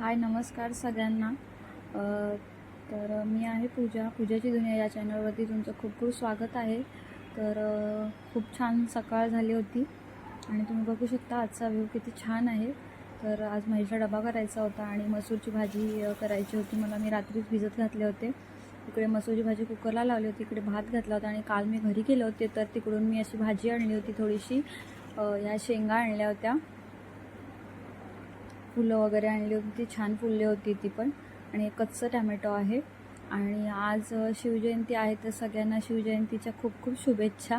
हाय नमस्कार सगळ्यांना. तर मी आहे पूजा पूजाची दुनिया या चॅनलवरती तुमचं खूप खूप स्वागत आहे. तर खूप छान सकाळ झाली होती आणि तुम्ही बघू शकता आजचा व्ह्यू किती छान आहे. तर आज माझ्या डबा करायचा होता आणि मसूरची भाजी करायची होती. मला मी रात्रीच भिजत घातले होते. इकडे मसूरची भाजी कुकरला लावली होती इकडे भात घातला होता आणि काल मी घरी गेले होते. तर तिकडून मी अशी भाजी आणली होती थोडीशी. ह्या शेंगा आणल्या होत्या. फुलं वगैरे आणली होती ती छान फुलली होती ती पण. आणि कच्चं टॅमॅटो आहे. आणि आज शिवजयंती आहे तर सगळ्यांना शिवजयंतीच्या खूप खूप शुभेच्छा.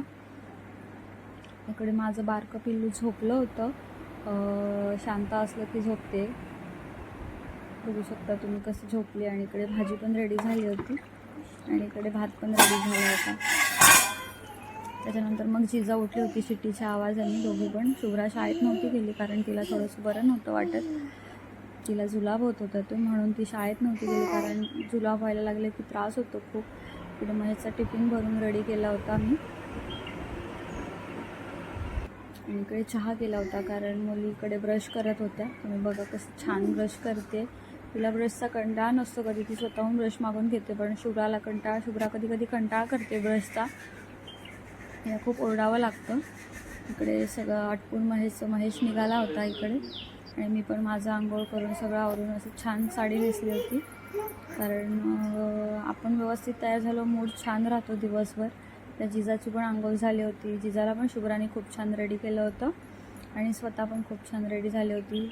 इकडे माझं बारकं पिल्लू झोपलं होतं. शांत असलं की झोपते. बघू शकता तुम्ही कशी झोपली आणि इकडे भाजी पण रेडी झाली होती. आणि इकडे भात पण रेडी झाला होता. त्याच्यानंतर मग जिजा उठली होती शिट्टीच्या आवाजाने. दोघी पण शुभ्रा शाळेत नव्हती गेली कारण तिला थोडंसं बरं नव्हतं वाटत. तिला जुलाब होत होता तो म्हणून ती शाळेत नव्हती गेली कारण जुलाब व्हायला लागले की त्रास होतो खूप. पुढे महेशचा टिफिन भरून रेडी केला होता मी आणि इकडे चहा केला होता कारण मुली इकडे ब्रश करत होत्या. तुम्ही बघा कसं छान ब्रश करते. तिला ब्रशचा कंटाळा नसतो कधी. ती स्वतःहून ब्रश मागून घेते पण शुभ्राला कंटाळा शुभ्रा कधी कधी कंटाळा करते ब्रशचा हे खूप ओरडावं लागतं. इकडे सगळं आटपून महेश महेश निघाला होता इकडे. आणि मी पण माझं आंघोळ करून सगळं आवरून असं छान साडी नेसली होती. कारण आपण व्यवस्थित तयार झालो मूड छान राहतो दिवसभर. त्या जिजाची पण आंघोळ झाली होती. जिजाला पण शुभ्राने खूप छान रेडी केलं होतं. आणि स्वतः पण खूप छान रेडी झाली होती.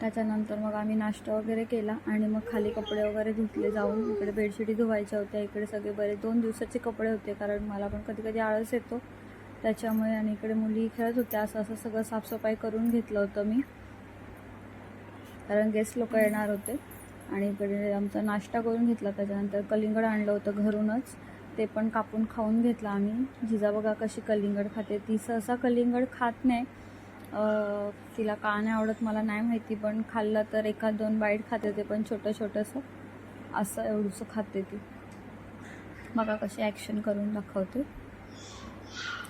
त्याच्यानंतर मग आम्ही नाश्ता वगैरे केला आणि मग खाली कपडे वगैरे धुतले जाऊन. इकडे बेडशीटी धुवायच्या होत्या. इकडे सगळे बरे. दोन दिवसाचे कपडे होते कारण मला पण कधी कधी आळस येतो. त्याच्यामुळे आणि इकडे मुली खेळत होत्या. असं असं सगळं साफसफाई करून घेतलं होतं मी. कारण गेस्ट लोक येणार होते. आणि इकडे आमचा नाश्ता करून घेतला. त्याच्यानंतर कलिंगड आणलं होतं घरूनच. ते पण कापून खाऊन घेतलं आम्ही. जिजा बघा कशी कलिंगड खाते? ती सहसा कलिंगड खात नाही. तिला का नाही आवडत मला नाही माहिती पण खाल्लं तर एखाद दोन बाईट खाते ते पण छोटं छोटंसं. असं एवढंसं खाते ती. बघा कशी ॲक्शन करून दाखवते.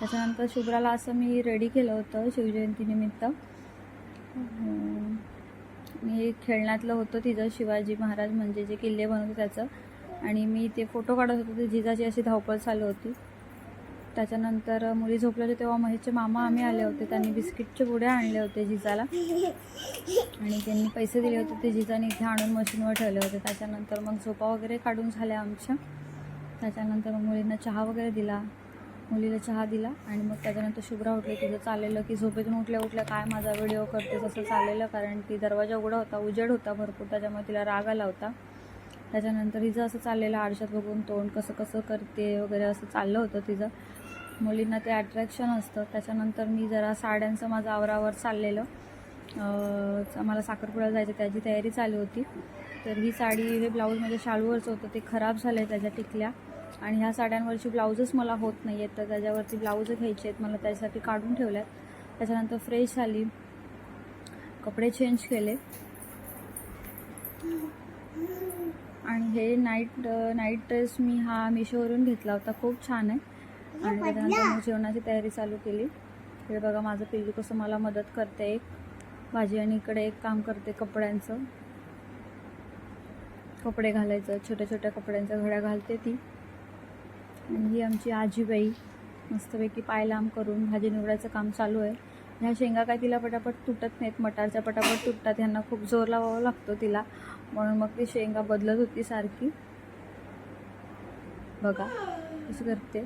त्याच्यानंतर शुभ्राला असं मी रेडी केलं होतं शिवजयंतीनिमित्त. मी खेळण्यातलं होतं तिचं शिवाजी महाराज म्हणजे जे किल्ले बनवते त्याचं. आणि मी ते फोटो काढत होते ते जिजाची अशी धावपळ चालू होती. त्याच्यानंतर मुली झोपलेले तेव्हा महेशचे मामा आम्ही आले होते. त्यांनी बिस्किटचे पुढे आणले होते जिजाला. आणि त्यांनी पैसे दिले होते. ते जिजाने इथे आणून मशीनवर ठेवले होते. त्याच्यानंतर मग झोपा वगैरे काढून झाल्या आमच्या. त्याच्यानंतर मुलींना चहा वगैरे दिला. मुलीला चहा दिला. आणि मग त्याच्यानंतर शुभ्रा उठली. तिचं चाललेलं की झोपेतून उठल्या उठल्या काय माझा व्हिडिओ करते तसं चाललेलं. कारण ती दरवाजा उघडा होता. उजेड होता भरपूर. त्याच्यामुळे तिला राग आला होता. त्याच्यानंतर हिचं असं चाललेलं आरशात बघून तोंड कसं कसं करते वगैरे असं चाललं होतं तिचं. मुलींना ते अट्रॅक्शन असतं. त्याच्यानंतर मी जरा साड्यांचं माझं आवरावर चाललेलं. मला साखरपुडा जायचं त्याची तयारी चालू होती. तर ही साडी हे ब्लाऊज माझ्या शाळूवरचं होतं. ते खराब झालं आहे त्याच्या टिकल्या. आणि ह्या साड्यांवरची ब्लाऊजच मला होत नाही आहेत तर त्याच्यावरती ब्लाऊज घ्यायचे आहेत. मला त्याच्यासाठी काढून ठेवल्यात. त्याच्यानंतर फ्रेश झाली कपडे चेंज केले. आणि हे नाईट नाईट ड्रेस मी हा मिशोवरून घेतला होता. खूप छान आहे. आणि त्याच्यानंतर जेवणाची तयारी चालू केली. हे बघा माझं पिल्लू कसं मला मदत करते. एक भाजी आणि इकडे एक काम करते कपड्यांचं. कपडे घालायचं छोट्या छोट्या कपड्यांच्या घड्या घालते ती. आणि ही आमची आजीबाई मस्तपैकी पाय लांब करून भाजी निवडायचं काम चालू आहे. ह्या शेंगा काय तिला पटापट तुटत नाहीत मटारच्या पटापट तुटतात. ह्यांना खूप जोर लावावा लागतो तिला. म्हणून मग ती शेंगा बदलत होती सारखी. बघा कशी करते.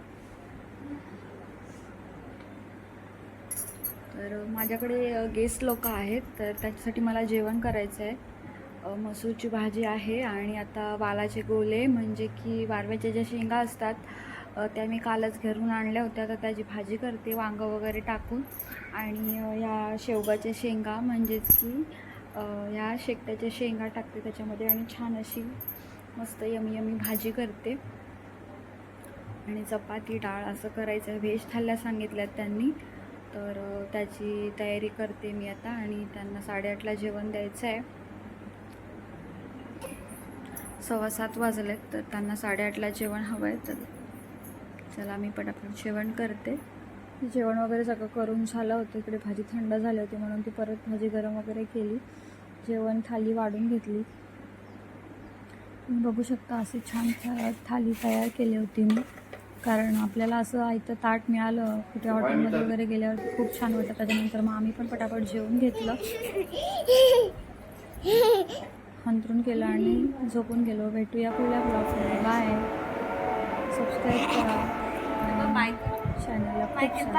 तर माझ्याकडे गेस्ट लोक आहेत तर त्याच्यासाठी मला जेवण करायचं आहे मसूरची भाजी आहे आणि आता वालाचे गोले म्हणजे की वारव्याच्या ज्या शेंगा असतात त्या मी कालच घरून आणल्या होत्या तर त्याची भाजी करते वांगं वगैरे टाकून. आणि या शेवगाच्या शेंगा म्हणजेच की ह्या शेकट्याच्या शेंगा टाकते त्याच्यामध्ये आणि छान अशी मस्त यमी यमी भाजी करते. आणि चपाती डाळ असं करायचं. आहे व्हेज थाल्या सांगितल्यात त्यांनी. तर त्याची तयारी करते मी आता आणि त्यांना साडेआठला जेवण द्यायचं आहे. सव्वा सात वाजलेत तर त्यांना साडेआठला जेवण हवं आहे. तर चला मी पटापट जेवण करते. जेवण वगैरे सगळं करून झालं होतं. इकडे भाजी थंड झाली होती म्हणून ती परत भाजी गरम वगैरे केली. जेवण थाली वाढून घेतली. तुम्ही बघू शकता अशी छान था- थाली तयार केली होती मी. कारण आपल्याला असं आयतं ताट मिळालं कुठे हॉटेलमध्ये वगैरे गेल्यावर खूप छान वाटतं. त्याच्यानंतर मग आम्ही पण पटापट जेवून घेतलं. हंतरून केलं आणि झोपून गेलो. भेटूया पुढल्या ब्लॉगमध्ये बाय सबस्क्राईब करा. बाय चॅनलला खूप